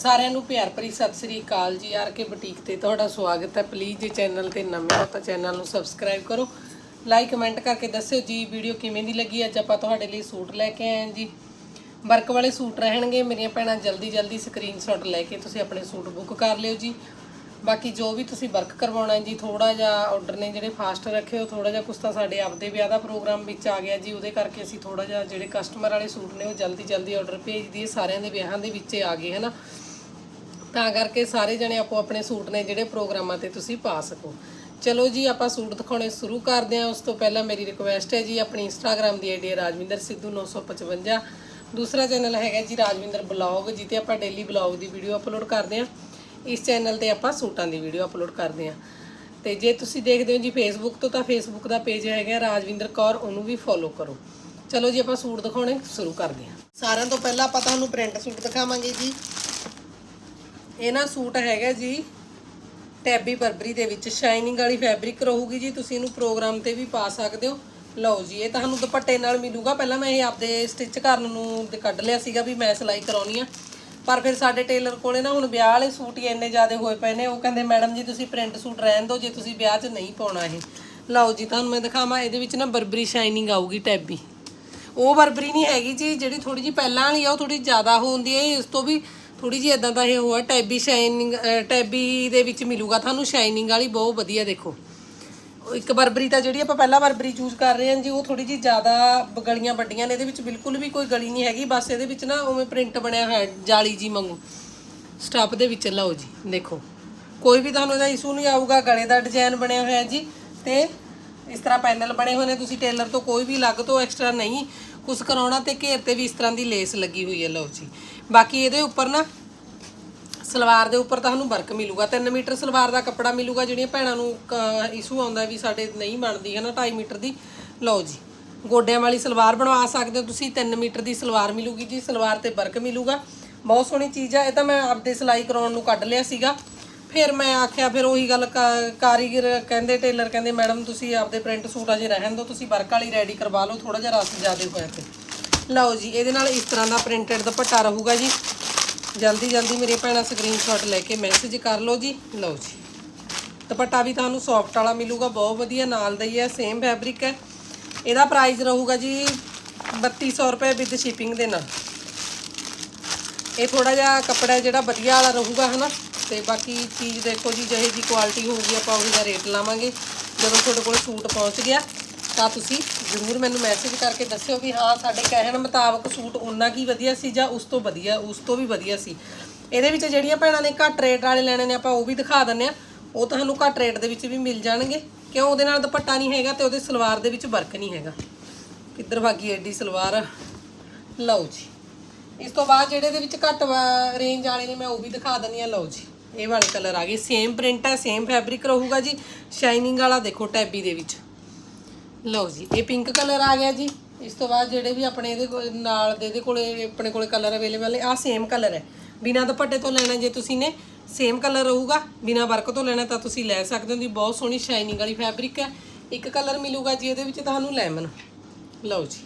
ਸਾਰਿਆਂ ਨੂੰ ਪਿਆਰ ਭਰੀ ਸਤਿ ਸ੍ਰੀ ਅਕਾਲ ਜੀ, ਆਰ ਕੇ ਬੁਟੀਕ ਤੇ ਤੁਹਾਡਾ ਸਵਾਗਤ ਹੈ। ਪਲੀਜ਼ ਜੇ ਚੈਨਲ ਤੇ ਨਵੇਂ ਹੋ ਤਾਂ ਚੈਨਲ ਨੂੰ ਸਬਸਕ੍ਰਾਈਬ ਕਰੋ। ਲਾਈਕ ਕਮੈਂਟ ਕਰਕੇ ਦੱਸਿਓ ਜੀ ਵੀਡੀਓ ਕਿਵੇਂ ਦੀ ਲੱਗੀ? ਅੱਜ ਆਪਾਂ ਤੁਹਾਡੇ ਲਈ ਸੂਟ ਲੈ ਕੇ ਆਏ ਹਾਂ ਜੀ। ਵਰਕ ਵਾਲੇ ਸੂਟ ਰਹਿਣਗੇ। ਮੇਰੀਆਂ ਭੈਣਾਂ ਜਲਦੀ ਜਲਦੀ ਸਕਰੀਨਸ਼ਾਟ ਲੈ ਕੇ ਤੁਸੀਂ ਆਪਣੇ ਸੂਟ ਬੁੱਕ ਕਰ ਲਿਓ ਜੀ। ਬਾਕੀ ਜੋ ਵੀ ਤੁਸੀਂ ਵਰਕ ਕਰਵਾਉਣਾ ਹੈ ਜੀ ਥੋੜਾ ਜਿਹਾ ਆਰਡਰ ਨੇ ਜਿਹੜੇ ਫਾਸਟ ਰੱਖਿਓ ਥੋੜਾ ਜਿਹਾ ਕੁਛ ਤਾਂ ਸਾਡੇ ਆਪਦੇ ਵਿਆਹ ਦਾ ਪ੍ਰੋਗਰਾਮ ਵਿੱਚ ਆ ਗਿਆ ਜੀ। ਉਹਦੇ ਕਰਕੇ ਅਸੀਂ ਥੋੜਾ ਜਿਹਾ ਜਿਹੜੇ ਕਸਟਮਰ ਵਾਲੇ ਸੂਟ ਨੇ, ਉਹ ਜਲਦੀ ਜਲਦੀ ਆਰਡਰ ਭੇਜ ਦਈਏ। ਸਾਰਿਆਂ ਦੇ ਵਿਆਹਾਂ ਦੇ ਵਿੱਚ ਆ ਗਏ, ਹਨਾ? ਤਾਂ ਕਰਕੇ ਸਾਰੇ ਜਣੇ ਆਪੋ ਆਪਣੇ ਸੂਟ ਨੇ ਜਿਹੜੇ ਪ੍ਰੋਗਰਾਮਾਂ ਤੇ ਤੁਸੀਂ ਪਾ ਸਕੋ। ਚਲੋ ਜੀ, ਆਪਾਂ ਸੂਟ ਦਿਖਾਉਣੇ ਸ਼ੁਰੂ ਕਰਦੇ ਹਾਂ। ਉਸ ਤੋਂ ਪਹਿਲਾਂ ਮੇਰੀ ਰਿਕੁਐਸਟ ਹੈ ਜੀ, ਆਪਣੀ ਇੰਸਟਾਗ੍ਰam ਦੀ ਆਈਡੀ ਰਾਜਵਿੰਦਰ ਸਿੱਧੂ 955 ਦੂਸਰਾ ਚੈਨਲ ਹੈਗਾ ਜੀ ਰਾਜਵਿੰਦਰ ਬਲੌਗ ਜਿੱਤੇ ਆਪਾਂ ਡੇਲੀ ਬਲੌਗ ਦੀ ਵੀਡੀਓ ਅਪਲੋਡ ਕਰਦੇ ਹਾਂ। ਇਸ ਚੈਨਲ ਤੇ ਆਪਾਂ ਸੂਟਾਂ ਦੀ ਵੀਡੀਓ ਅਪਲੋਡ ਕਰਦੇ ਹਾਂ। ਤੇ ਜੇ ਤੁਸੀਂ ਦੇਖਦੇ ਹੋ ਜੀ ਫੇਸਬੁੱਕ ਤੋਂ, ਤਾਂ ਫੇਸਬੁੱਕ ਦਾ ਪੇਜ ਹੈਗਾ ਰਾਜਵਿੰਦਰ ਕੌਰ, ਉਹਨੂੰ ਵੀ ਫੋਲੋ ਕਰੋ। ਚਲੋ ਜੀ, ਆਪਾਂ ਸੂਟ ਦਿਖਾਉਣੇ ਸ਼ੁਰੂ ਕਰਦੇ ਹਾਂ। ਸਾਰਿਆਂ ਤੋਂ ਪਹਿਲਾਂ ਆਪਾਂ ਤੁਹਾਨੂੰ ਪ੍ਰਿੰਟ ਸੂਟ ਦਿਖਾਵਾਂਗੇ ਜੀ। ਇਹ ਨਾ ਸੂਟ ਹੈਗਾ ਜੀ ਟੈਬੀ ਬਰਬਰੀ ਦੇ ਵਿੱਚ, ਸ਼ਾਈਨਿੰਗ ਵਾਲੀ ਫੈਬਰਿਕ ਰਹੂਗੀ ਜੀ, ਤੁਸੀਂ ਇਹਨੂੰ ਪ੍ਰੋਗਰਾਮ ਤੇ ਵੀ ਪਾ ਸਕਦੇ ਹੋ। ਲਓ ਜੀ, ਇਹ ਤੁਹਾਨੂੰ ਦੁਪੱਟੇ ਨਾਲ ਮਿਲੂਗਾ। ਪਹਿਲਾਂ ਮੈਂ ਇਹ ਆਪਦੇ ਸਟਿਚ ਕਰਨ ਨੂੰ ਕੱਢ ਲਿਆ ਸੀਗਾ ਵੀ ਮੈਂ ਸਿਲਾਈ ਕਰਾਉਣੀ ਆ। ਪਰ ਫਿਰ ਸਾਡੇ ਟੇਲਰ ਕੋਲੇ ਨਾ ਹੁਣ ਵਿਆਹ ਵਾਲੇ ਸੂਟ ਹੀ ਇੰਨੇ ਜ਼ਿਆਦੇ ਹੋਏ ਪਏ ਨੇ, ਉਹ ਕਹਿੰਦੇ, ਮੈਡਮ ਜੀ, ਤੁਸੀਂ ਪ੍ਰਿੰਟ ਸੂਟ ਰਹਿਣ ਦਿਓ, ਜੇ ਤੁਸੀਂ ਵਿਆਹ 'ਚ ਨਹੀਂ ਪਾਉਣਾ ਇਹ। ਲਓ ਜੀ, ਤੁਹਾਨੂੰ ਮੈਂ ਦਿਖਾਵਾਂ, ਇਹਦੇ ਵਿੱਚ ਨਾ ਬਰਬਰੀ ਸ਼ਾਈਨਿੰਗ ਆਊਗੀ, ਟੈਬੀ। ਉਹ ਬਰਬਰੀ ਨਹੀਂ ਹੈਗੀ ਜੀ, ਜਿਹੜੀ ਥੋੜੀ ਜੀ ਪਹਿਲਾਂ ਵਾਲੀ ਆ, ਉਹ ਥੋੜੀ ਜ਼ਿਆਦਾ ਹੁੰਦੀ ਹੈ ਇਸ ਤੋਂ ਵੀ ਥੋੜੀ ਜਿਹੀ ਇਦਾਂ ਦਾ ਇਹ ਹੋਆ ਟੈਬੀ ਸ਼ਾਈਨਿੰਗ ਟੈਬੀ ਦੇ ਵਿੱਚ ਮਿਲੂਗਾ ਤੁਹਾਨੂੰ ਸ਼ਾਈਨਿੰਗ ਵਾਲੀ ਬਹੁਤ ਵਧੀਆ ਦੇਖੋ। ਇੱਕ ਬਰਬਰੀ ਤਾਂ ਜਿਹੜੀ ਆਪਾਂ ਪਹਿਲਾਂ ਬਰਬਰੀ ਚੂਜ਼ ਕਰ ਰਹੇ ਹਾਂ ਜੀ, ਉਹ ਥੋੜੀ ਜੀ ਜ਼ਿਆਦਾ ਗਲੀਆਂ ਵੱਡੀਆਂ ਨੇ, ਇਹਦੇ ਵਿੱਚ ਬਿਲਕੁਲ ਵੀ ਕੋਈ ਗਲੀ ਨਹੀਂ ਹੈਗੀ, ਬਸ ਇਹਦੇ ਵਿੱਚ ਨਾ ਉਵੇਂ ਪ੍ਰਿੰਟ ਬਣਿਆ ਹੋਇਆ, ਜਾਲੀ ਜੀ ਵਾਂਗੂ। ਸਟਾਪ ਦੇ ਵਿੱਚ, ਲਓ ਜੀ, ਦੇਖੋ। ਕੋਈ ਵੀ ਤੁਹਾਨੂੰ ਇਹਦਾ ਇਸ਼ੂ ਨਹੀਂ ਆਊਗਾ, ਗਲੇ ਦਾ ਡਿਜ਼ਾਈਨ ਬਣਿਆ ਹੋਇਆ ਜੀ, ਤੇ ਇਸ ਤਰ੍ਹਾਂ ਪੈਨਲ ਬਣੇ ਹੋਏ ਨੇ, ਤੁਸੀਂ ਟੇਲਰ ਤੋਂ ਕੋਈ ਵੀ ਅਲੱਗ ਤੋਂ ਐਕਸਟਰਾ ਨਹੀਂ ਕੁਝ ਕਰਾਉਣਾ ਤੇ ਘੇਰ ਤੇ ਵੀ ਇਸ ਤਰ੍ਹਾਂ ਦੀ ਲੇਸ ਲੱਗੀ ਹੋਈ ਹੈ, ਲਓ ਜੀ। ਬਾਕੀ ਇਹਦੇ ਉੱਪਰ ਨਾ, ਸਲਵਾਰ ਦੇ ਉੱਪਰ ਤੁਹਾਨੂੰ ਵਰਕ ਮਿਲੂਗਾ। 3 ਮੀਟਰ ਸਲਵਾਰ ਦਾ ਕੱਪੜਾ ਮਿਲੂਗਾ, ਜਿਹੜੀਆਂ ਭੈਣਾਂ ਨੂੰ ਇਸ਼ੂ ਆਉਂਦਾ ਵੀ ਸਾਡੇ ਨਹੀਂ ਬਣਦੀ ਹੈ ਨਾ 2.5 ਮੀਟਰ ਦੀ। ਲਓ ਜੀ, ਗੋਡਿਆਂ ਵਾਲੀ ਸਲਵਾਰ ਬਣਵਾ ਸਕਦੇ ਹੋ ਤੁਸੀਂ 3 ਮੀਟਰ ਦੀ ਸਲਵਾਰ ਮਿਲੂਗੀ ਜੀ, ਸਲਵਾਰ ਤੇ ਵਰਕ ਮਿਲੂਗਾ। ਬਹੁਤ ਸੋਹਣੀ ਚੀਜ਼ ਆ, ਇਹ ਤਾਂ ਮੈਂ ਆਪਦੇ ਸਿਲਾਈ ਕਰਾਉਣ ਨੂੰ ਕੱਢ ਲਿਆ ਸੀਗਾ। ਫਿਰ ਮੈਂ ਆਖਿਆ, ਫਿਰ ਉਹੀ ਗੱਲ ਕਾ- ਕਾਰੀਗਰ ਕਹਿੰਦੇ, ਟੇਲਰ ਕਹਿੰਦੇ, ਮੈਡਮ, ਤੁਸੀਂ ਆਪਦੇ ਪ੍ਰਿੰਟ ਸੂਟ ਅਜੇ ਰਹਿਣ ਦਿਓ, ਤੁਸੀਂ ਵਰਕ ਵਾਲੀ ਰੈਡੀ ਕਰਵਾ ਲਓ ਥੋੜਾ ਜਿਹਾ ਰਸ ਜ਼ਿਆਦਾ ਹੋਇਆ ਤੇ। ਲਓ ਜੀ, ਇਹਦੇ ਨਾਲ ਇਸ ਤਰ੍ਹਾਂ ਦਾ ਪ੍ਰਿੰਟਡ ਦੁਪੱਟਾ ਰਹੂਗਾ ਜੀ। ਜਲਦੀ ਜਲਦੀ ਮੇਰੇ ਭੈਣਾਂ ਸਕਰੀਨਸ਼ਾਟ ਲੈ ਕੇ ਮੈਸੇਜ ਕਰ ਲਓ ਜੀ। ਲਓ ਜੀ। ਦੁਪੱਟਾ ਵੀ ਤੁਹਾਨੂੰ ਸੌਫਟ ਵਾਲਾ ਮਿਲੂਗਾ, ਬਹੁਤ ਵਧੀਆ, ਨਾਲ ਦਾ ਹੀ ਹੈ ਸੇਮ ਫੈਬਰਿਕ ਹੈ। ਇਹਦਾ ਪ੍ਰਾਈਸ ਰਹੂਗਾ ਜੀ 3200 ਰੁਪਏ ਵਿਦ ਸ਼ਿਪਿੰਗ ਦੇ ਨਾਲ। ਇਹ ਥੋੜਾ ਜਿਹਾ ਕੱਪੜਾ ਜਿਹੜਾ ਵਧੀਆ ਵਾਲਾ ਰਹੂਗਾ, ਹਨਾ? ਤੇ ਬਾਕੀ ਚੀਜ਼ ਦੇਖੋ ਜੀ, ਜਿਹੇ ਜੀ ਕੁਆਲਿਟੀ ਹੋਊਗੀ, ਆਪਾਂ ਉਹੀ ਦਾ ਰੇਟ ਲਾਵਾਂਗੇ। ਜਦੋਂ ਤੁਹਾਡੇ ਕੋਲ ਸੂਟ ਪਹੁੰਚ ਗਿਆ, ਤਾਂ ਤੁਸੀਂ ਜ਼ਰੂਰ ਮੈਨੂੰ ਮੈਸੇਜ ਕਰਕੇ ਦੱਸਿਓ ਵੀ ਹਾਂ, ਸਾਡੇ ਕਹਿਣ ਮੁਤਾਬਕ ਸੂਟ ਉਨਾ ਕੀ ਵਧੀਆ ਸੀ ਜਾਂ ਉਸ ਤੋਂ ਵਧੀਆ, ਉਸ ਤੋਂ ਵੀ ਵਧੀਆ ਸੀ। ਇਹਦੇ ਵਿੱਚ ਜਿਹੜੀਆਂ ਭੈਣਾਂ ਨੇ ਘੱਟ ਰੇਟ ਵਾਲੇ ਲੈਣੇ ਨੇ, ਆਪਾਂ ਉਹ ਵੀ ਦਿਖਾ ਦਿੰਨੇ ਆ ਉਹ ਤੁਹਾਨੂੰ ਘੱਟ ਰੇਟ ਦੇ ਵਿੱਚ ਵੀ ਮਿਲ ਜਾਣਗੇ। ਕਿਉਂ? ਉਹਦੇ ਨਾਲ ਦੁਪੱਟਾ ਨਹੀਂ ਹੈਗਾ ਤੇ ਉਹਦੇ ਸਲਵਾਰ ਦੇ ਵਿੱਚ ਵਰਕ ਨਹੀਂ ਹੈਗਾ। ਕਿੱਧਰ ਭਾਗੀ ਐਡੀ ਸਲਵਾਰ? ਲਓ ਜੀ। ਇਸ ਤੋਂ ਬਾਅਦ ਜਿਹੜੇ ਦੇ ਵਿੱਚ ਘੱਟ ਰੇਂਜ ਵਾਲੇ ਨੇ, ਮੈਂ ਉਹ ਵੀ ਦਿਖਾ ਦਿੰਨੀ ਆ ਲਓ ਜੀ। ਇਹ ਵਾਲੇ ਕਲਰ ਆ ਗਏ। ਸੇਮ ਪ੍ਰਿੰਟ ਹੈ ਸੇਮ ਫੈਬਰਿਕ ਰਹੂਗਾ ਜੀ। ਸ਼ਾਈਨਿੰਗ ਵਾਲਾ ਦੇਖੋ, ਟੈਬੀ ਦੇ ਵਿੱਚ। ਲਓ ਜੀ, ਇਹ ਪਿੰਕ ਕਲਰ ਆ ਗਿਆ ਜੀ। ਇਸ ਤੋਂ ਬਾਅਦ ਜਿਹੜੇ ਵੀ ਆਪਣੇ ਇਹਦੇ ਕੋਲ, ਨਾਲ ਦੇ ਇਹਦੇ ਕੋਲੇ, ਆਪਣੇ ਕੋਲੇ ਕਲਰ ਅਵੇਲੇਬਲ ਨੇ ਆ ਸੇਮ ਕਲਰ ਹੈ। ਬਿਨਾ ਦੁਪੱਟੇ ਤੋਂ ਲੈਣਾ ਜੇ ਤੁਸੀਂ ਨੇ ਸੇਮ ਕਲਰ ਰਹੂਗਾ। ਬਿਨਾ ਵਰਕ ਤੋਂ ਲੈਣਾ ਤਾਂ ਤੁਸੀਂ ਲੈ ਸਕਦੇ ਹੋ ਜੀ। ਬਹੁਤ ਸੋਹਣੀ ਸ਼ਾਈਨਿੰਗ ਵਾਲੀ ਫੈਬਰਿਕ ਹੈ। ਇੱਕ ਕਲਰ ਮਿਲੂਗਾ ਜੀ ਇਹਦੇ ਵਿੱਚ ਤੁਹਾਨੂੰ ਲੈਮਨ ਲਓ ਜੀ।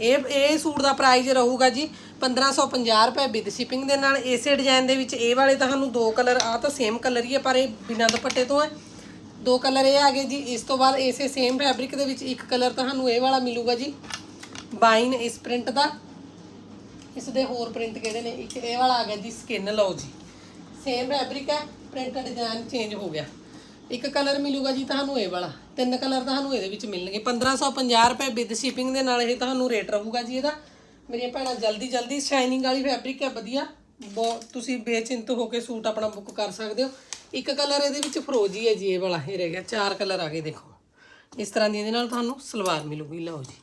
ਇਹ ਇਹ ਸੂਟ ਦਾ ਪ੍ਰਾਈਸ ਰਹੂਗਾ ਜੀ 1550 ਰੁਪਏ ਵਿਦ ਸ਼ਿਪਿੰਗ ਦੇ ਨਾਲ। ਇਸੇ ਡਿਜ਼ਾਈਨ ਦੇ ਵਿੱਚ ਇਹ ਵਾਲੇ ਤੁਹਾਨੂੰ ਦੋ ਕਲਰ ਆ ਤਾਂ ਸੇਮ ਕਲਰ ਹੀ ਹੈ, ਪਰ ਇਹ ਬਿਨਾਂ ਦੁਪੱਟੇ ਤੋਂ ਹੈ। ਦੋ ਕਲਰ ਇਹ ਆ ਗਏ ਜੀ। ਇਸ ਤੋਂ ਬਾਅਦ ਇਸੇ ਸੇਮ ਫੈਬਰਿਕ ਦੇ ਵਿੱਚ ਇੱਕ ਕਲਰ ਤੁਹਾਨੂੰ ਇਹ ਵਾਲਾ ਮਿਲੂਗਾ ਜੀ। ਬਾਈਨ ਇਸ ਪ੍ਰਿੰਟ ਦਾ। ਇਸ ਦੇ ਹੋਰ ਪ੍ਰਿੰਟ ਕਿਹੜੇ ਨੇ? ਇੱਕ ਇਹ ਵਾਲਾ ਆ ਗਿਆ ਜੀ ਸਕਿਨ ਲਓ ਜੀ। ਸੇਮ ਫੈਬਰਿਕ ਹੈ ਪ੍ਰਿੰਟ ਡਿਜ਼ਾਈਨ ਚੇਂਜ ਹੋ ਗਿਆ। ਇੱਕ ਕਲਰ ਮਿਲੂਗਾ ਜੀ ਤੁਹਾਨੂੰ ਇਹ ਵਾਲਾ। ਤਿੰਨ ਕਲਰ ਤੁਹਾਨੂੰ ਇਹਦੇ ਵਿੱਚ ਮਿਲਣਗੇ। 1550 ਰੁਪਏ ਵਿਦ ਸ਼ਿਪਿੰਗ ਦੇ ਨਾਲ ਇਹ ਤੁਹਾਨੂੰ ਰੇਟ ਰਹੂਗਾ ਜੀ ਇਹਦਾ। ਮੇਰੀਆਂ ਭੈਣਾਂ, ਜਲਦੀ ਜਲਦੀ ਸ਼ਾਈਨਿੰਗ ਵਾਲੀ ਫੈਬਰਿਕ ਹੈ, ਵਧੀਆ। ਬਹੁਤ ਤੁਸੀਂ ਬੇਚਿੰਤ ਹੋ ਕੇ ਸੂਟ ਆਪਣਾ ਬੁੱਕ ਕਰ ਸਕਦੇ ਹੋ। ਇੱਕ ਕਲਰ ਇਹਦੇ ਵਿੱਚ ਫਰੋਜੀ ਹੈ ਜੀ, ਇਹ ਵਾਲਾ, ਇਹ ਰਹਿ ਗਿਆ, ਚਾਰ ਕਲਰ ਆ ਗਏ ਦੇਖੋ। ਇਸ ਤਰ੍ਹਾਂ ਦੀ ਇਹਦੇ ਨਾਲ ਤੁਹਾਨੂੰ ਸਲਵਾਰ ਮਿਲੂਗੀ, ਲਓ ਜੀ।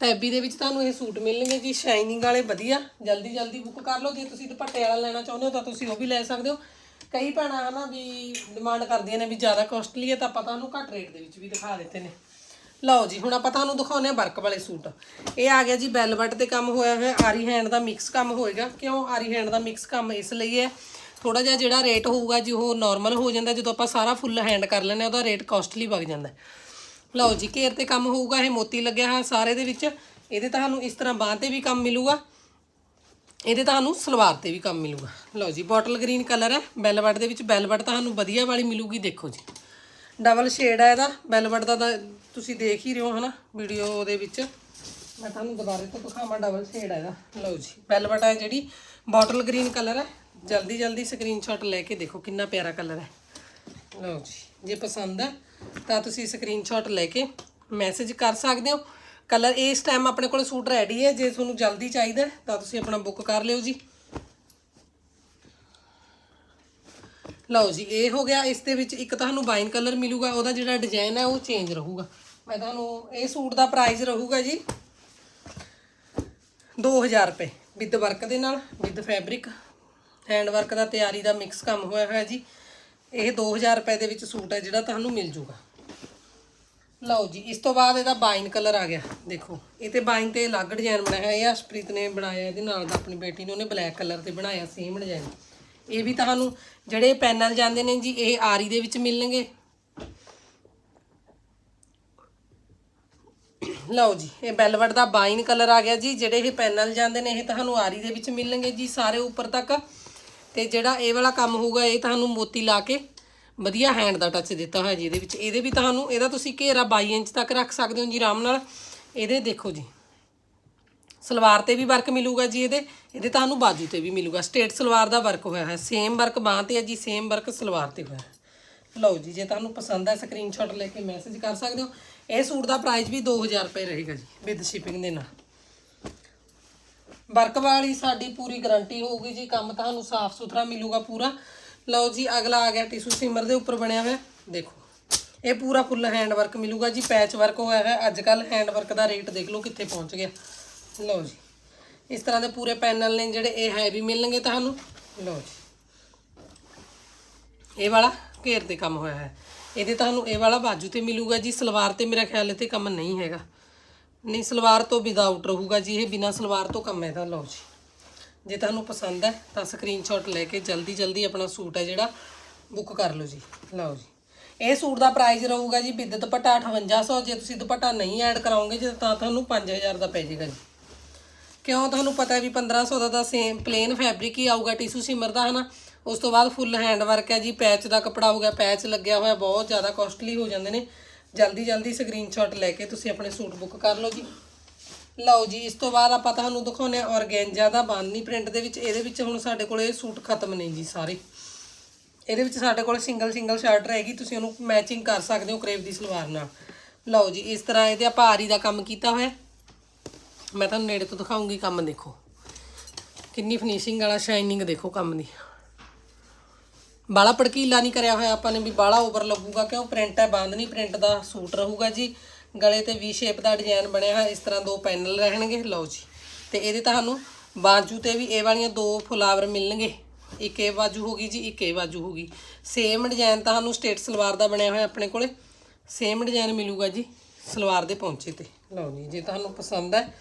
ਟੈਬੀ ਦੇ ਵਿੱਚ ਤੁਹਾਨੂੰ ਇਹ ਸੂਟ ਮਿਲਣਗੇ ਜੀ, ਸ਼ਾਈਨਿੰਗ ਵਾਲੇ, ਵਧੀਆ। ਜਲਦੀ ਜਲਦੀ ਬੁੱਕ ਕਰ ਲਓ, ਜੇ ਤੁਸੀਂ ਦੁਪੱਟੇ ਵਾਲਾ ਲੈਣਾ ਚਾਹੁੰਦੇ ਹੋ, ਤਾਂ ਤੁਸੀਂ ਉਹ ਵੀ ਲੈ ਸਕਦੇ ਹੋ। ਕਈ ਭੈਣਾਂ ਹਨਾ ਵੀ ਡਿਮਾਂਡ ਕਰਦੀਆਂ ਨੇ ਵੀ ਜ਼ਿਆਦਾ ਕਾਸਟਲੀ ਹੈ, ਤਾਂ ਆਪਾਂ ਤੁਹਾਨੂੰ ਘੱਟ ਰੇਟ ਦੇ ਵਿੱਚ ਵੀ ਦਿਖਾ ਦਿੱਤੇ ਨੇ। ਲਓ ਜੀ, ਹੁਣ ਆਪਾਂ ਤੁਹਾਨੂੰ ਦਿਖਾਉਂਦੇ ਆ ਵਰਕ ਵਾਲੇ ਸੂਟ। ਇਹ ਆ ਗਿਆ ਜੀ ਬੈਲਵਟ ਤੇ ਕੰਮ ਹੋਇਆ ਹੋਇਆ, ਆਰੀ ਹੈਂਡ ਦਾ ਮਿਕਸ ਕੰਮ ਹੋਏਗਾ। ਕਿਉਂ? ਆਰੀ ਹੈਂਡ ਦਾ ਮਿਕਸ ਕੰਮ ਇਸ ਲਈ ਹੈ ਥੋੜਾ ਜਿਹਾ ਜਿਹੜਾ ਰੇਟ ਹੋਊਗਾ, ਜੀ ਉਹ ਨਾਰਮਲ ਹੋ ਜਾਂਦਾ, ਜਦੋਂ ਆਪਾਂ ਸਾਰਾ ਫੁੱਲ ਹੈਂਡ ਕਰ ਲੈਂਦੇ ਹਾਂ, ਉਹਦਾ ਰੇਟ ਕਾਸਟਲੀ ਵਗ ਜਾਂਦਾ ਲਓ ਜੀ, ਘੇਰ ਤੇ ਕੰਮ ਹੋਊਗਾ, ਇਹ ਮੋਤੀ ਲੱਗਿਆ ਹੈ ਸਾਰੇ ਦੇ ਵਿੱਚ। ਇਹਦੇ ਤੁਹਾਨੂੰ ਇਸ ਤਰ੍ਹਾਂ ਬਾਂਹ ਤੇ ਵੀ ਕੰਮ ਮਿਲੂਗਾ। ਇਹਦੇ ਤੁਹਾਨੂੰ ਸਲਵਾਰ ਤੇ ਵੀ ਕੰਮ ਮਿਲੂਗਾ। ਲਓ ਜੀ ਬੋਟਲ ਗ੍ਰੀਨ ਕਲਰ ਹੈ ਬੈਲਵਟ ਦੇ ਵਿੱਚ ਬੈਲਵਟ ਤੁਹਾਨੂੰ ਵਧੀਆ ਵਾਲੀ ਮਿਲੂਗੀ, ਦੇਖੋ ਜੀ। ਡਬਲ ਸ਼ੇਡ ਹੈ ਇਹਦਾ ਬੈਲਵਟ ਦਾ ਤਾਂ ਤੁਸੀਂ ਦੇਖ ਹੀ ਰਹੇ ਹੋ, ਹਨਾ ਵੀਡੀਓ ਦੇ ਵਿੱਚ। ਮੈਂ ਤੁਹਾਨੂੰ ਦੁਬਾਰੇ ਤੋਂ ਦਿਖਾਵਾਂ ਡਬਲ ਸ਼ੇਡ ਹੈ ਇਹਦਾ। ਲਓ ਜੀ ਬੈਲਵਟ ਹੈ ਜਿਹੜੀ ਬੋਟਲ ਗ੍ਰੀਨ ਕਲਰ ਹੈ। ਜਲਦੀ ਜਲਦੀ ਸਕਰੀਨਸ਼ਾਟ ਲੈ ਕੇ ਦੇਖੋ ਕਿੰਨਾ ਪਿਆਰਾ ਕਲਰ ਹੈ। ਲਓ ਜੀ, ਜੇ ਪਸੰਦ ਹੈ ਤਾਂ ਤੁਸੀਂ ਸਕਰੀਨਸ਼ਾਟ ਲੈ ਕੇ ਮੈਸੇਜ ਕਰ ਸਕਦੇ ਹੋ। ਕਲਰ ਇਸ ਟਾਈਮ ਆਪਣੇ ਕੋਲ ਸੂਟ ਰੈਡੀ ਹੈ, ਜੇ ਤੁਹਾਨੂੰ ਜਲਦੀ ਚਾਹੀਦਾ ਤਾਂ ਤੁਸੀਂ ਆਪਣਾ ਬੁੱਕ ਕਰ ਲਿਓ ਜੀ। ਲਓ ਜੀ, ਇਹ ਹੋ ਗਿਆ, ਇਸ ਦੇ ਵਿੱਚ ਇੱਕ ਤੁਹਾਨੂੰ ਵਾਈਨ ਕਲਰ ਮਿਲੂਗਾ, ਉਹਦਾ ਜਿਹੜਾ ਡਿਜ਼ਾਈਨ ਹੈ ਉਹ ਚੇਂਜ ਰਹੂਗਾ। ਮੈਂ ਤੁਹਾਨੂੰ ਇਹ ਸੂਟ ਦਾ ਪ੍ਰਾਈਸ ਰਹੂਗਾ ਜੀ 2000 ਰੁਪਏ ਵਿਦ ਵਰਕ ਦੇ ਨਾਲ ਵਿਦ ਫੈਬਰਿਕ ਹੈਂਡ ਵਰਕ ਦਾ ਤਿਆਰੀ ਦਾ ਮਿਕਸ ਕੰਮ ਹੋਇਆ ਹੋਇਆ ਜੀ। ਇਹ 2000 ਰੁਪਏ ਦੇ ਵਿੱਚ ਸੂਟ ਹੈ ਜਿਹੜਾ ਤੁਹਾਨੂੰ ਮਿਲ ਜੂਗਾ। ਲਓ ਜੀ, ਇਸ ਤੋਂ ਬਾਅਦ ਇਹਦਾ ਬਾਈਨ ਕਲਰ ਆ ਗਿਆ। ਦੇਖੋ, ਇਹ ਤੇ ਬਾਈਨ ਤੇ ਅਲੱਗ ਡਿਜ਼ਾਈਨ ਬਣਾਇਆ ਇਹ ਅਸ਼ਪ੍ਰੀਤ ਨੇ ਬਣਾਇਆ ਇਹਦੇ ਨਾਲ ਦਾ, ਆਪਣੀ ਬੇਟੀ ਨੇ ਉਹਨੇ ਬਲੈਕ ਕਲਰ ਤੇ ਬਣਾਇਆ ਸੇਮ ਡਿਜ਼ਾਈਨ ਇਹ ਵੀ ਤੁਹਾਨੂੰ, ਜਿਹੜੇ ਪੈਨਲ ਜਾਂਦੇ ਨੇ ਜੀ, ਇਹ ਆਰੀ ਦੇ ਵਿੱਚ ਮਿਲਣਗੇ। ਲਓ ਜੀ, ਇਹ ਬੈਲਵਟ ਦਾ ਬਾਈਨ ਕਲਰ ਆ ਗਿਆ ਜੀ, ਜਿਹੜੇ ਇਹ ਪੈਨਲ ਜਾਂਦੇ ਨੇ, ਇਹ ਤੁਹਾਨੂੰ ਆਰੀ ਦੇ ਵਿੱਚ ਮਿਲਣਗੇ ਜੀ, ਸਾਰੇ ਉੱਪਰ ਤੱਕ। ਤੇ ਜਿਹੜਾ ਇਹ ਵਾਲਾ ਕੰਮ ਹੋਊਗਾ, ਇਹ ਤੁਹਾਨੂੰ ਮੋਤੀ ਲਾ ਕੇ ਵਧੀਆ ਹੈਂਡ ਦਾ ਟੱਚ ਦਿੱਤਾ ਹੋਇਆ ਜੀ ਇਹਦੇ ਵਿੱਚ। ਇਹਦੇ ਵੀ ਤੁਹਾਨੂੰ, ਇਹਦਾ ਤੁਸੀਂ ਘੇਰਾ 22 ਇੰਚ ਤੱਕ ਰੱਖ ਸਕਦੇ ਹੋ ਜੀ ਆਰਾਮ ਨਾਲ। ਇਹਦੇ ਦੇਖੋ ਜੀ, ਸਲਵਾਰ ਤੇ ਵੀ ਵਰਕ ਮਿਲੂਗਾ ਜੀ ਇਹਦੇ ਇਹਦੇ ਤੁਹਾਨੂੰ ਬਾਜੂ ਤੇ ਵੀ ਮਿਲੂਗਾ। ਸਟੇਟ ਸਲਵਾਰ ਦਾ ਵਰਕ ਹੋਇਆ ਹੈ ਸੇਮ ਵਰਕ ਬਾਂਹ ਤੇ ਹੈ ਜੀ ਸੇਮ ਵਰਕ ਸਲਵਾਰ ਤੇ ਹੋਇਆ ਹੈ। ਲਓ ਜੀ, ਜੇ ਤੁਹਾਨੂੰ ਪਸੰਦ ਹੈ ਸਕਰੀਨਸ਼ਾਟ ਲੈ ਕੇ ਮੈਸੇਜ ਕਰ ਸਕਦੇ ਹੋ। ਇਹ ਸੂਟ ਦਾ ਪ੍ਰਾਈਸ ਵੀ 2000 ਰੁਪਏ ਰਹੇਗਾ ਜੀ ਵਿਦ ਸ਼ਿਪਿੰਗ ਦੇ ਨਾਲ। ਵਰਕ ਵਾਲੀ ਸਾਡੀ ਪੂਰੀ ਗਾਰੰਟੀ ਹੋਊਗੀ ਜੀ, ਕੰਮ ਤੁਹਾਨੂੰ ਸਾਫ਼ ਸੁਥਰਾ ਮਿਲੂਗਾ ਪੂਰਾ। ਲਓ ਜੀ, ਅਗਲਾ ਆ ਗਿਆ ਟਿਸ਼ੂ ਸਿਮਰ ਦੇ ਉੱਪਰ ਬਣਿਆ ਹੋਇਆ। ਦੇਖੋ, ਇਹ ਪੂਰਾ ਫੁੱਲ ਹੈਂਡ ਵਰਕ ਮਿਲੂਗਾ ਜੀ, ਪੈਚ ਵਰਕ ਹੋਇਆ ਹੈ ਅੱਜ ਕੱਲ ਹੈਂਡ ਵਰਕ ਦਾ ਰੇਟ ਦੇਖ ਲਓ ਕਿੱਥੇ ਪਹੁੰਚ ਗਿਆ। ਲਓ ਜੀ, ਇਸ ਤਰ੍ਹਾਂ ਦੇ ਪੂਰੇ ਪੈਨਲ ਨੇ ਜਿਹੜੇ ਇਹ ਹੈਵੀ ਮਿਲਣਗੇ ਤੁਹਾਨੂੰ। ਲਓ ਜੀ, ਇਹ ਵਾਲਾ ਘੇਰ ਤੇ ਕੰਮ ਹੋਇਆ ਹੈ। ਇਹਦੇ ਤੁਹਾਨੂੰ ਇਹ ਵਾਲਾ ਬਾਜੂ ਤੇ ਮਿਲੂਗਾ ਜੀ, ਸਲਵਾਰ ਤੇ ਮੇਰਾ ਖਿਆਲ ਇੱਥੇ ਕੰਮ ਨਹੀਂ ਹੈਗਾ। ਨਹੀਂ, ਸਲਵਾਰ ਤੋਂ ਵਿਦਆਊਟ ਰਹੂਗਾ ਜੀ, ਇਹ ਬਿਨਾ ਸਲਵਾਰ ਤੋਂ ਕੰਮ ਹੈ ਤਾਂ ਲਓ ਜੀ। ਜੇ ਤੁਹਾਨੂੰ ਪਸੰਦ ਹੈ ਤਾਂ ਸਕਰੀਨਸ਼ਾਟ ਲੈ ਕੇ ਜਲਦੀ ਜਲਦੀ ਆਪਣਾ ਸੂਟ ਹੈ ਜਿਹੜਾ ਬੁੱਕ ਕਰ ਲਓ ਜੀ। ਲਓ ਜੀ। ਇਹ ਸੂਟ ਦਾ ਪ੍ਰਾਈਸ ਰਹੂਗਾ ਜੀ ਵਿਦ ਦੁਪੱਟਾ 5800 ਜੇ ਤੁਸੀਂ ਦੁਪੱਟਾ ਨਹੀਂ ਐਡ ਕਰਾਓਗੇ ਜੇ ਤਾਂ ਤੁਹਾਨੂੰ 5000 ਦਾ ਪੈ ਜਾਏਗਾ ਜੀ। ਕਿਉਂ? ਤੁਹਾਨੂੰ ਪਤਾ ਹੈ ਵੀ 1500 ਦਾ ਤਾਂ ਸੇਮ ਪਲੇਨ ਫੈਬਰਿਕ ਹੀ ਆਊਗਾ ਟਿਸ਼ੂ ਸਿਮਰ ਦਾ, ਹਨਾ? ਉਸ ਤੋਂ ਬਾਅਦ ਫੁੱਲ ਹੈਂਡ ਵਰਕ ਹੈ ਜੀ ਪੈਚ ਦਾ ਕਪੜਾ ਹੋ ਗਿਆ ਪੈਚ ਲੱਗਿਆ ਹੋਇਆ, ਬਹੁਤ ਜ਼ਿਆਦਾ ਕਾਸਟਲੀ ਹੋ ਜਾਂਦੇ ਨੇ। ਜਲਦੀ ਜਲਦੀ ਸਕਰੀਨਸ਼ਾਟ ਲੈ ਕੇ ਤੁਸੀਂ ਆਪਣੇ ਸੂਟ ਬੁੱਕ ਕਰ ਲਓ ਜੀ। ਲਓ ਜੀ, ਇਸ ਤੋਂ ਬਾਅਦ ਆਪਾਂ ਤੁਹਾਨੂੰ ਦਿਖਾਉਂਦੇ ਆ ਔਰਗੈਂਜਾ ਦਾ ਬਾਂਦਨੀ ਪ੍ਰਿੰਟ ਦੇ ਵਿੱਚ। ਇਹਦੇ ਵਿੱਚ ਹੁਣ ਸਾਡੇ ਕੋਲ ਇਹ ਸੂਟ ਖਤਮ ਨੇ ਜੀ ਸਾਰੇ। ਇਹਦੇ ਵਿੱਚ ਸਾਡੇ ਕੋਲ ਸਿੰਗਲ ਸਿੰਗਲ ਸ਼ਰਟ ਰਹੇਗੀ, ਤੁਸੀਂ ਉਹਨੂੰ ਮੈਚਿੰਗ ਕਰ ਸਕਦੇ ਹੋ ਕਰੇਵ ਦੀ ਸਲਵਾਰ ਨਾਲ। ਲਓ ਜੀ, ਇਸ ਤਰ੍ਹਾਂ ਇਹਦੇ ਆਪਾਂ ਆਰੀ ਦਾ ਕੰਮ ਕੀਤਾ ਹੋਇਆ। ਮੈਂ ਤੁਹਾਨੂੰ ਨੇੜੇ ਤੋਂ ਦਿਖਾਉਂਗੀ ਕੰਮ, ਦੇਖੋ। ਕਿੰਨੀ ਫਿਨਿਸ਼ਿੰਗ ਵਾਲਾ ਸ਼ਾਈਨਿੰਗ ਦੇਖੋ ਕੰਮ ਦੀ। ਬਾਲਾ ਪੜਕੀਲਾ ਨਹੀਂ ਕਰਿਆ ਹੋਇਆ ਆਪਾਂ ਨੇ ਵੀ ਬਾਲਾ ਓਵਰ ਲੱਗੂਗਾ ਕਿਉਂ? ਪ੍ਰਿੰਟ ਹੈ ਬਾਂਦਨੀ ਪ੍ਰਿੰਟ ਦਾ ਸੂਟ ਰਹੂਗਾ ਜੀ। ਗਲੇ ਤੇ ਵੀ ਸ਼ੇਪ ਦਾ ਡਿਜ਼ਾਈਨ ਬਣਿਆ ਹੋਇਆ, ਇਸ ਤਰ੍ਹਾਂ ਦੋ ਪੈਨਲ ਰਹਿਣਗੇ। ਲਓ ਜੀ। ਤੇ ਇਹਦੇ ਤੁਹਾਨੂੰ ਬਾਜੂ ਤੇ ਵੀ ਇਹ ਵਾਲੀਆਂ ਦੋ ਫਲਾਵਰ ਮਿਲਣਗੇ। ਇੱਕ ਇਹ ਬਾਜੂ ਹੋਗੀ ਜੀ, ਇੱਕ ਇਹ ਬਾਜੂ ਹੋਗੀ ਸੇਮ ਡਿਜ਼ਾਈਨ ਤੁਹਾਨੂੰ ਸਟੇਟ ਸਲਵਾਰ ਦਾ ਬਣਿਆ ਹੋਇਆ ਆਪਣੇ ਕੋਲੇ। ਸੇਮ ਡਿਜ਼ਾਈਨ ਮਿਲੂਗਾ ਜੀ, ਸਲਵਾਰ ਦੇ ਪੌਂਚੇ ਤੇ। ਲਓ ਜੀ, ਜੇ ਤੁਹਾਨੂੰ ਪਸੰਦ ਹੈ,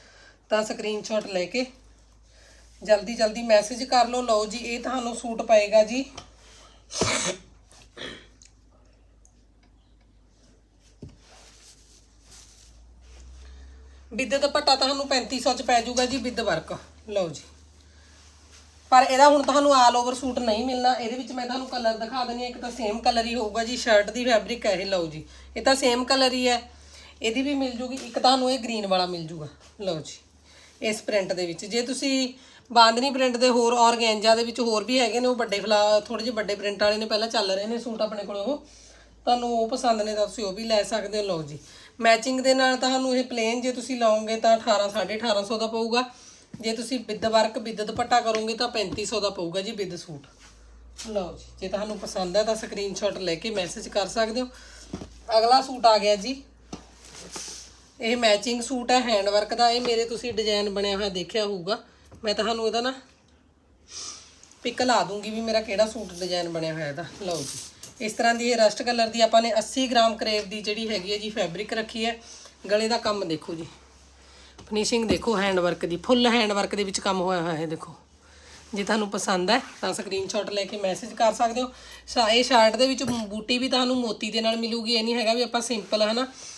ਤਾਂ ਸਕਰੀਨਸ਼ਾਟ ਲੈ ਕੇ ਜਲਦੀ ਜਲਦੀ ਮੈਸੇਜ ਕਰ ਲਓ। ਲਓ ਜੀ, ਇਹ ਤੁਹਾਨੂੰ ਸੂਟ ਪਏਗਾ ਜੀ। ਬਿੱਦ ਦੁਪੱਟਾ ਤੁਹਾਨੂੰ 3500 ਚ ਪੈ ਜਾਊਗਾ ਜੀ ਬਿੱਦ ਵਰਕ ਲਓ ਜੀ। ਪਰ ਇਹਦਾ ਹੁਣ ਤੁਹਾਨੂੰ ਆਲ ਓਵਰ ਸੂਟ ਨਹੀਂ ਮਿਲਣਾ। ਇਹਦੇ ਵਿੱਚ ਮੈਂ ਤੁਹਾਨੂੰ ਕਲਰ ਦਿਖਾ ਦਿੰਦੀ ਹਾਂ। ਇੱਕ ਤਾਂ ਸੇਮ ਕਲਰ ਹੀ ਹੋਊਗਾ ਜੀ। ਸ਼ਰਟ ਦੀ ਫੈਬਰਿਕ ਹੈ ਇਹ, ਲਓ ਜੀ। ਇਹ ਤਾਂ ਸੇਮ ਕਲਰ ਹੀ ਹੈ। ਇਹਦੀ ਵੀ ਮਿਲ ਜੂਗੀ। ਇੱਕ ਤੁਹਾਨੂੰ ਇਹ ਗ੍ਰੀਨ ਵਾਲਾ ਮਿਲ ਜੂਗਾ। ਲਓ ਜੀ। ਇਸ ਪ੍ਰਿੰਟ ਦੇ ਵਿੱਚ। ਜੇ ਤੁਸੀਂ ਬਾਂਦਨੀ ਪ੍ਰਿੰਟ ਦੇ ਹੋਰ ਔਰਗੈਂਜਾ ਦੇ ਵਿੱਚ ਹੋਰ ਵੀ ਹੈਗੇ ਨੇ, ਉਹ ਵੱਡੇ ਫਲਾ ਥੋੜੇ ਜਿਹੇ ਵੱਡੇ ਪ੍ਰਿੰਟ ਵਾਲੇ ਨੇ, ਪਹਿਲਾਂ ਚੱਲ ਰਹੇ ਨੇ ਸੂਟ ਆਪਣੇ ਕੋਲ ਉਹ। ਤੁਹਾਨੂੰ ਉਹ ਪਸੰਦ ਨੇ, ਤਾਂ ਤੁਸੀਂ ਉਹ ਵੀ ਲੈ ਸਕਦੇ ਹੋ। ਲਓ ਜੀ ਮੈਚਿੰਗ ਦੇ ਨਾਲ ਤੁਹਾਨੂੰ ਇਹ ਪਲੇਨ ਜੇ ਤੁਸੀਂ ਲਾਓਗੇ ਤਾਂ 18 1850 ਦਾ ਪਊਗਾ। ਜੇ ਤੁਸੀਂ ਵਿਦ ਵਰਕ, ਵਿਦ ਦੁਪੱਟਾ ਕਰੋਗੇ ਤਾਂ 3500 ਦਾ ਪਊਗਾ ਜੀ ਵਿਦ ਸੂਟ। ਲਓ ਜੀ, ਜੇ ਤੁਹਾਨੂੰ ਪਸੰਦ ਹੈ ਤਾਂ ਸਕਰੀਨਸ਼ਾਟ ਲੈ ਕੇ ਮੈਸੇਜ ਕਰ ਸਕਦੇ ਹੋ। ਅਗਲਾ ਸੂਟ ਆ ਗਿਆ ਜੀ ਇਹ ਮੈਚਿੰਗ ਸੂਟ ਹੈ ਹੈਂਡ ਵਰਕ ਦਾ, ਇਹ ਮੇਰੇ ਤੁਸੀਂ ਡਿਜ਼ਾਈਨ ਬਣਿਆ ਹੋਇਆ ਦੇਖਿਆ ਹੋਊਗਾ। ਮੈਂ ਤੁਹਾਨੂੰ ਇਹਦਾ ਨਾ ਪਿਕ ਲਾ ਦੂੰਗੀ ਵੀ ਮੇਰਾ ਕਿਹੜਾ ਸੂਟ ਡਿਜ਼ਾਈਨ ਬਣਿਆ ਹੋਇਆ ਇਹਦਾ। ਲਓ ਜੀ। ਇਸ ਤਰ੍ਹਾਂ ਦੀ ਇਹ ਰਸਟ ਕਲਰ ਦੀ ਆਪਾਂ ਨੇ 80 ਗ੍ਰਾਮ ਕਰੇਵ ਦੀ ਜਿਹੜੀ ਹੈਗੀ ਹੈ ਜੀ ਫੈਬਰਿਕ ਰੱਖੀ ਹੈ। ਗਲੇ ਦਾ ਕੰਮ ਦੇਖੋ ਜੀ। ਫਿਨਿਸ਼ਿੰਗ ਦੇਖੋ ਹੈਂਡ ਵਰਕ ਦੀ ਫੁੱਲ ਹੈਂਡ ਵਰਕ ਦੇ ਵਿੱਚ ਕੰਮ ਹੋਇਆ ਹੋਇਆ ਹੈ ਦੇਖੋ। ਜੇ ਤੁਹਾਨੂੰ ਪਸੰਦ ਹੈ ਤਾਂ ਸਕਰੀਨਸ਼ਾਟ ਲੈ ਕੇ ਮੈਸੇਜ ਕਰ ਸਕਦੇ ਹੋ। ਸ਼ਾ- ਇਹ ਸ਼ਰਟ ਦੇ ਵਿੱਚ ਬੂਟੀ ਵੀ ਤੁਹਾਨੂੰ ਮੋਤੀ ਦੇ ਨਾਲ ਮਿਲੂਗੀ, ਇਹ ਨਹੀਂ ਹੈਗਾ ਵੀ ਆਪਾਂ ਸਿੰਪਲ ਹਨਾ? ਅਹ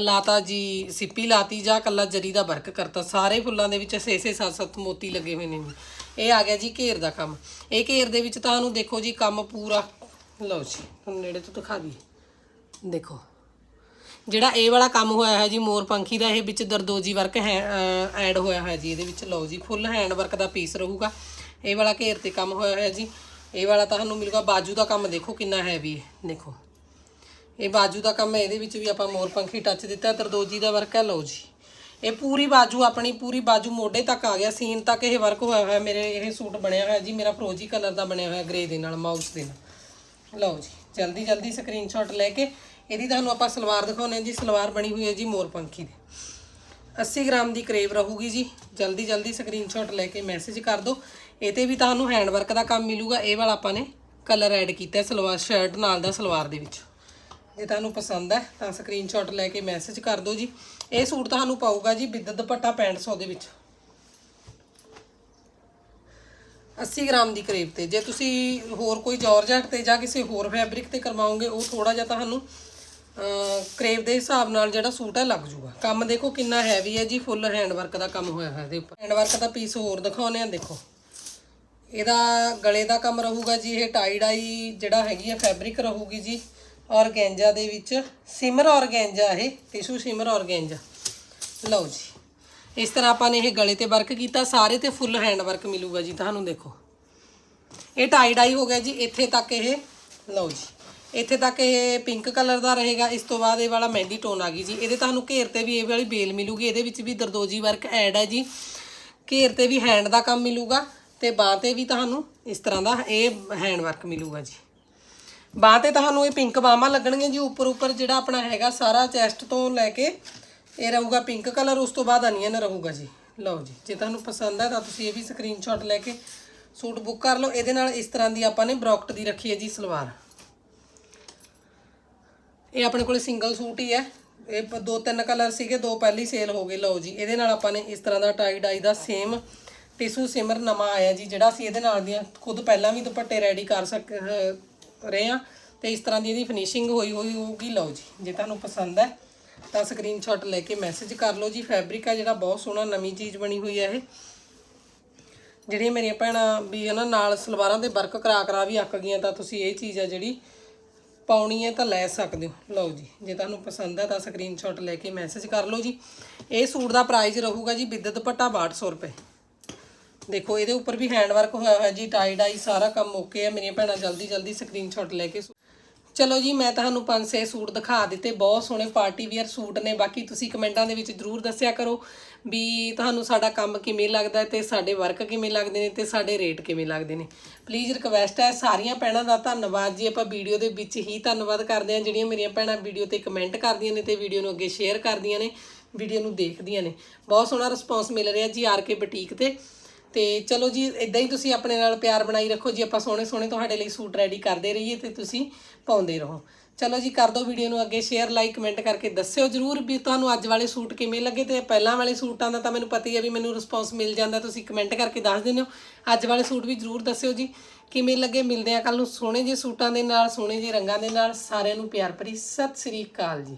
ਲਾਤਾ ਜੀ, ਸਿੱਪੀ ਲਾਤੀ ਜਾਂ ਕੱਲਾ ਜਰੀ ਦਾ ਵਰਕ ਕਰਤਾ, ਸਾਰੇ ਫੁੱਲਾਂ ਦੇ ਵਿੱਚ 6-6 7-7 ਮੋਤੀ ਲੱਗੇ ਹੋਏ ਨੇ। ਜੀ ਇਹ ਆ ਗਿਆ ਜੀ ਘੇਰ ਦਾ ਕੰਮ। ਇਹ ਘੇਰ ਦੇ ਵਿੱਚ ਤੁਹਾਨੂੰ ਦੇਖੋ ਜੀ, ਕੰਮ ਪੂਰਾ। ਲਓ ਜੀ, ਤੁਹਾਨੂੰ ਨੇੜੇ ਤੋਂ ਦਿਖਾ ਦੀ ਦੇਖੋ, ਜਿਹੜਾ ਇਹ ਵਾਲਾ ਕੰਮ ਹੋਇਆ ਹੈ ਜੀ, ਮੋਰ ਪੰਖੀ ਦਾ, ਇਹ ਵਿੱਚ ਦਰਦੋਜੀ ਵਰਕ ਹੈ ਐਡ ਹੋਇਆ ਹੋਇਆ ਜੀ, ਇਹਦੇ ਵਿੱਚ। ਲਓ ਜੀ, ਫੁੱਲ ਹੈਂਡ ਵਰਕ ਦਾ ਪੀਸ ਰਹੂਗਾ। ਇਹ ਵਾਲਾ ਘੇਰ ਤੇ ਕੰਮ ਹੋਇਆ ਹੈ ਜੀ। ਇਹ ਵਾਲਾ ਤੁਹਾਨੂੰ ਮਿਲੂਗਾ, ਬਾਜੂ ਦਾ ਕੰਮ ਦੇਖੋ ਕਿੰਨਾ ਹੈਵੀ ਹੈ। ਦੇਖੋ ਇਹ ਬਾਜੂ ਦਾ ਕੰਮ ਹੈ, ਇਹਦੇ ਵਿੱਚ ਵੀ ਆਪਾਂ ਮੋਰ ਪੰਖੀ ਟੱਚ ਦਿੱਤਾ ਦਰਦੋਜੀ ਦਾ ਵਰਕ ਹੈ, ਲਓ ਜੀ। ਇਹ ਪੂਰੀ ਬਾਜੂ, ਆਪਣੀ ਪੂਰੀ ਬਾਜੂ ਮੋਢੇ ਤੱਕ ਆ ਗਿਆ, ਸੀਨ ਤੱਕ ਇਹ ਵਰਕ ਹੋਇਆ ਹੋਇਆ, ਮੇਰੇ ਇਹ ਸੂਟ ਬਣਿਆ ਹੋਇਆ ਜੀ, ਮੇਰਾ ਫਰੋਜੀ ਕਲਰ ਦਾ ਬਣਿਆ ਹੋਇਆ ਗ੍ਰੇ ਦੇ ਨਾਲ ਮਾਊਸ ਦੇ ਨਾਲ। ਲਓ ਜੀ, ਜਲਦੀ ਜਲਦੀ ਸਕਰੀਨਸ਼ਾਟ ਲੈ ਕੇ, ਇਹਦੀ ਤੁਹਾਨੂੰ ਆਪਾਂ ਸਲਵਾਰ ਦਿਖਾਉਂਦੇ ਹਾਂ ਜੀ, ਸਲਵਾਰ ਬਣੀ ਹੋਈ ਹੈ ਜੀ ਮੋਰ ਪੰਖੀ ਦੀ। 80 ਗ੍ਰਾਮ ਦੀ ਕਰੇਵ ਰਹੂਗੀ ਜੀ, ਜਲਦੀ ਜਲਦੀ ਸਕਰੀਨਸ਼ਾਟ ਲੈ ਕੇ ਮੈਸੇਜ ਕਰ ਦਿਓ। ਇਹ ਤੇ ਵੀ ਤੁਹਾਨੂੰ ਹੈਂਡ ਵਰਕ ਦਾ ਕੰਮ ਮਿਲੂਗਾ, ਇਹ ਵਾਲਾ ਆਪਾਂ ਨੇ ਕਲਰ ਐਡ ਕੀਤਾ ਸਲਵਾਰ ਸ਼ਰਟ ਨਾਲ ਦਾ ਸਲਵਾਰ ਦੇ ਵਿੱਚ। ਜੇ ਤੁਹਾਨੂੰ ਪਸੰਦ ਹੈ, ਤਾਂ ਸਕਰੀਨਸ਼ਾਟ ਲੈ ਕੇ ਮੈਸੇਜ ਕਰ ਦਿਓ ਜੀ। ਇਹ ਸੂਟ ਤੁਹਾਨੂੰ ਪਾਊਗਾ ਜੀ ਬਿੱਦ ਦੁਪੱਟਾ 6500 ਦੇ ਵਿੱਚ। 80 ਗ੍ਰਾਮ ਦੀ ਕਰੇਬ ਤੇ। ਜੇ ਤੁਸੀਂ ਹੋਰ ਕੋਈ ਜਾਰਜੈਟ ਤੇ ਜਾਂ ਕਿਸੇ ਹੋਰ ਫੈਬਰਿਕ ਤੇ ਕਰਵਾਓਗੇ, ਉਹ ਥੋੜਾ ਜਿਹਾ ਤੁਹਾਨੂੰ ਕਰੇਬ ਦੇ ਹਿਸਾਬ ਨਾਲ ਜਿਹੜਾ ਸੂਟ ਹੈ, ਲੱਗ ਜੂਗਾ। ਕੰਮ ਦੇਖੋ ਕਿੰਨਾ ਹੈਵੀ ਹੈ ਜੀ ਫੁੱਲ ਹੈਂਡ ਵਰਕ ਦਾ ਕੰਮ ਹੋਇਆ ਹੋਇਆ ਇਹਦੇ ਉੱਪਰ। ਹੈਂਡ ਵਰਕ ਦਾ ਪੀਸ ਹੋਰ ਦਿਖਾਉਂਦੇ ਆ ਦੇਖੋ। ਇਹਦਾ ਗਲੇ ਦਾ ਕੰਮ ਰਹੂਗਾ ਜੀ, ਇਹ ਟਾਈ ਡਾਈ ਜਿਹੜਾ ਹੈਗੀ ਹੈ ਫੈਬਰਿਕ ਰਹੂਗੀ ਜੀ। ਔਰਗੈਂਜਾ ਦੇ ਵਿੱਚ, ਸਿਮਰ ਔਰਗੈਂਜਾ ਇਹ, ਟਿਸ਼ੂ ਸਿਮਰ ਔਰਗੈਂਜਾ। ਲਓ ਜੀ, ਇਸ ਤਰ੍ਹਾਂ ਆਪਾਂ ਨੇ ਇਹ ਗਲੇ ਤੇ ਵਰਕ ਕੀਤਾ, ਸਾਰੇ ਤੇ ਫੁੱਲ ਹੈਂਡ ਵਰਕ ਮਿਲੂਗਾ ਜੀ, ਤੁਹਾਨੂੰ ਦੇਖੋ। ਇਹ ਟਾਈ ਡਾਈ ਹੋ ਗਿਆ ਜੀ, ਇੱਥੇ ਤੱਕ ਇਹ, ਲਓ ਜੀ, ਇੱਥੇ ਤੱਕ ਇਹ ਪਿੰਕ ਕਲਰ ਦਾ ਰਹੇਗਾ, ਇਸ ਤੋਂ ਬਾਅਦ ਇਹ ਵਾਲਾ ਮਹਿੰਦੀ ਟੋਨ ਆ ਗਈ ਜੀ। ਇਹਦੇ ਤੁਹਾਨੂੰ ਘੇਰ ਤੇ ਵੀ ਇਹ ਵਾਲੀ ਬੇਲ ਮਿਲੂਗੀ, ਇਹਦੇ ਵਿੱਚ ਵੀ ਦਰਦੋਜੀ ਵਰਕ ਐਡ ਹੈ ਜੀ। ਘੇਰ ਤੇ ਵੀ ਹੈਂਡ ਦਾ ਕੰਮ ਮਿਲੂਗਾ, ਤੇ ਬਾਹ ਤੇ ਵੀ ਤੁਹਾਨੂੰ ਇਸ ਤਰ੍ਹਾਂ ਦਾ ਇਹ ਹੈਂਡ ਵਰਕ ਮਿਲੂਗਾ ਜੀ। ਬਾਹ ਤੇ ਤੁਹਾਨੂੰ ਇਹ ਪਿੰਕ ਬਾਹਾਂ ਲੱਗਣਗੀਆਂ ਜੀ, ਉੱਪਰ ਉੱਪਰ ਜਿਹੜਾ ਆਪਣਾ ਹੈਗਾ ਸਾਰਾ ਚੈਸਟ ਤੋਂ ਲੈ ਕੇ ਇਹ ਰਹੂਗਾ ਪਿੰਕ ਕਲਰ ਉਸ ਤੋਂ ਬਾਅਦ ਅਨੀਅਨ ਰਹੂਗਾ ਜੀ। ਲਓ ਜੀ, ਜੇ ਤੁਹਾਨੂੰ ਪਸੰਦ ਹੈ ਤਾਂ ਤੁਸੀਂ ਇਹ ਵੀ ਸਕਰੀਨਸ਼ਾਟ ਲੈ ਕੇ ਸੂਟ ਬੁੱਕ ਕਰ ਲਓ। ਇਹਦੇ ਨਾਲ ਇਸ ਤਰ੍ਹਾਂ ਦੀ ਆਪਾਂ ਨੇ ਬਰੋਕਟ ਦੀ ਰੱਖੀ ਹੈ ਜੀ ਸਲਵਾਰ। ਇਹ ਆਪਣੇ ਕੋਲੇ ਸਿੰਗਲ ਸੂਟ ਹੀ ਹੈ। ਇਹ ਦੋ ਤਿੰਨ ਕਲਰ ਸੀਗੇ, ਦੋ ਪਹਿਲੀ ਸੇਲ ਹੋ ਗਏ ਲਓ ਜੀ, ਇਹਦੇ ਨਾਲ ਆਪਾਂ ਨੇ ਇਸ ਤਰ੍ਹਾਂ ਦਾ ਟਾਈ ਡਾਈ ਦਾ ਸੇਮ ਟਿਸ਼ੂ ਸਿਮਰ ਨਵਾਂ ਆਇਆ ਜੀ, ਜਿਹੜਾ ਅਸੀਂ ਇਹਦੇ ਨਾਲ ਦੀਆਂ ਖੁਦ ਪਹਿਲਾਂ ਵੀ ਦੁਪੱਟੇ ਰੈਡੀ ਕਰ ਸਕ ਰਹੇ ਆ ਤੇ ਇਸ ਤਰ੍ਹਾਂ ਦੀ ਇਹਦੀ ਫਿਨਿਸ਼ਿੰਗ ਹੋਈ ਹੋਈ ਹੋਊਗੀ। ਲਓ ਜੀ, ਜੇ ਤੁਹਾਨੂੰ ਪਸੰਦ ਹੈ ਤਾਂ ਸਕਰੀਨਸ਼ਾਟ ਲੈ ਕੇ ਮੈਸੇਜ ਕਰ ਲਓ ਜੀ। ਫੈਬਰਿਕ ਆ ਜਿਹੜਾ, ਬਹੁਤ ਸੋਹਣਾ ਨਵੀਂ ਚੀਜ਼ ਬਣੀ ਹੋਈ ਹੈ ਇਹ। ਜਿਹੜੀਆਂ ਮੇਰੀਆਂ ਭੈਣਾਂ ਵੀ ਹਨਾ, ਨਾਲ ਸਲਵਾਰਾਂ ਦੇ ਵਰਕ ਕਰਾ ਕਰਾ ਵੀ ਅੱਕ ਗਈਆਂ, ਤਾਂ ਤੁਸੀਂ ਇਹ ਚੀਜ਼ ਆ ਜਿਹੜੀ ਪਾਉਣੀ ਹੈ ਤਾਂ ਲੈ ਸਕਦੇ ਹੋ। ਲਓ ਜੀ, ਜੇ ਤੁਹਾਨੂੰ ਪਸੰਦ ਹੈ ਤਾਂ ਸਕਰੀਨਸ਼ਾਟ ਲੈ ਕੇ ਮੈਸੇਜ ਕਰ ਲਓ ਜੀ। ਇਹ ਸੂਟ ਦਾ ਪ੍ਰਾਈਸ ਰਹੂਗਾ ਜੀ ਬਿੱਦ ਦੁਪੱਟਾ 6200 ਰੁਪਏ। ਦੇਖੋ, ਇਹਦੇ ਉੱਪਰ ਵੀ ਹੈਂਡ ਵਰਕ ਹੋਇਆ ਹੋਇਆ ਜੀ ਟਾਈ ਡਾਈ ਸਾਰਾ ਕੰਮ ਓਕੇ ਹੈ। ਮੇਰੀਆਂ ਭੈਣਾਂ ਜਲਦੀ ਜਲਦੀ ਸਕਰੀਨਸ਼ਾਟ ਲੈ ਕੇ ਚਲੋ ਜੀ, ਮੈਂ ਤੁਹਾਨੂੰ ਪੰਜ, ਛੇ ਸੂਟ ਦਿਖਾ ਦਿੱਤੇ। ਬਹੁਤ ਸੋਹਣੇ ਪਾਰਟੀ ਵੀਅਰ ਸੂਟ ਨੇ। ਬਾਕੀ ਤੁਸੀਂ ਕਮੈਂਟਾਂ ਦੇ ਵਿੱਚ ਜਰੂਰ ਦੱਸਿਆ ਕਰੋ ਵੀ ਤੁਹਾਨੂੰ ਸਾਡਾ ਕੰਮ ਕਿਵੇਂ ਲੱਗਦਾ ਹੈ ਤੇ ਸਾਡੇ ਵਰਕ ਕਿਵੇਂ ਲੱਗਦੇ ਨੇ ਤੇ ਸਾਡੇ ਰੇਟ ਕਿਵੇਂ ਲੱਗਦੇ ਨੇ। ਪਲੀਜ਼ ਰਿਕਵੈਸਟ ਹੈ। ਸਾਰੀਆਂ ਭੈਣਾਂ ਦਾ ਧੰਨਵਾਦ ਜੀ। ਆਪਾਂ ਵੀਡੀਓ ਦੇ ਵਿੱਚ ਹੀ ਧੰਨਵਾਦ ਕਰਦੇ ਹਾਂ। ਜਿਹੜੀਆਂ ਮੇਰੀਆਂ ਭੈਣਾਂ ਵੀਡੀਓ ਤੇ ਕਮੈਂਟ ਕਰਦੀਆਂ ਨੇ ਤੇ ਵੀਡੀਓ ਨੂੰ ਅੱਗੇ ਸ਼ੇਅਰ ਕਰਦੀਆਂ ਨੇ ਵੀਡੀਓ ਨੂੰ ਦੇਖਦੀਆਂ ਨੇ। ਬਹੁਤ ਸੋਹਣਾ ਰਿਸਪੌਂਸ ਮਿਲ ਰਿਹਾ ਜੀ ਆਰ ਕੇ ਬੁਟੀਕ ਤੇ। ਤੇ ਚਲੋ ਜੀ ਇਦਾਂ ਹੀ ਤੁਸੀਂ ਆਪਣੇ ਨਾਲ ਪਿਆਰ ਬਣਾਈ ਰੱਖੋ ਜੀ, ਆਪਾਂ ਸੋਹਣੇ ਸੋਹਣੇ ਤੁਹਾਡੇ ਲਈ ਸੂਟ ਰੈਡੀ ਕਰਦੇ ਰਹੀਏ ਤੇ ਤੁਸੀਂ ਪਾਉਂਦੇ ਰਹੋ। ਚਲੋ ਜੀ, ਕਰ ਦਿਓ ਵੀਡੀਓ ਨੂੰ ਅੱਗੇ ਸ਼ੇਅਰ ਲਾਈਕ ਕਮੈਂਟ ਕਰਕੇ ਦੱਸਿਓ ਜਰੂਰ ਵੀ ਤੁਹਾਨੂੰ ਅੱਜ ਵਾਲੇ ਸੂਟ ਕਿਵੇਂ ਲੱਗੇ ਤੇ ਪਹਿਲਾਂ ਵਾਲੇ ਸੂਟਾਂ ਦਾ ਤਾਂ ਮੈਨੂੰ ਪਤਾ ਹੀ ਹੈ ਵੀ ਮੈਨੂੰ ਰਿਸਪੌਂਸ ਮਿਲ ਜਾਂਦਾ, ਤੁਸੀਂ ਕਮੈਂਟ ਕਰਕੇ ਦੱਸ ਦਿੰਦੇ ਹੋ। ਅੱਜ ਵਾਲੇ ਸੂਟ ਵੀ ਜਰੂਰ ਦੱਸਿਓ ਜੀ, ਕਿਵੇਂ ਲੱਗੇ? ਮਿਲਦੇ ਆ ਕੱਲ ਨੂੰ ਸੋਹਣੇ ਜਿਹੇ ਸੂਟਾਂ ਦੇ ਨਾਲ, ਸੋਹਣੇ ਜਿਹੇ ਰੰਗਾਂ ਦੇ ਨਾਲ, ਸਾਰਿਆਂ ਨੂੰ ਪਿਆਰ ਭਰੀ ਸਤਿ ਸ੍ਰੀ ਅਕਾਲ ਜੀ।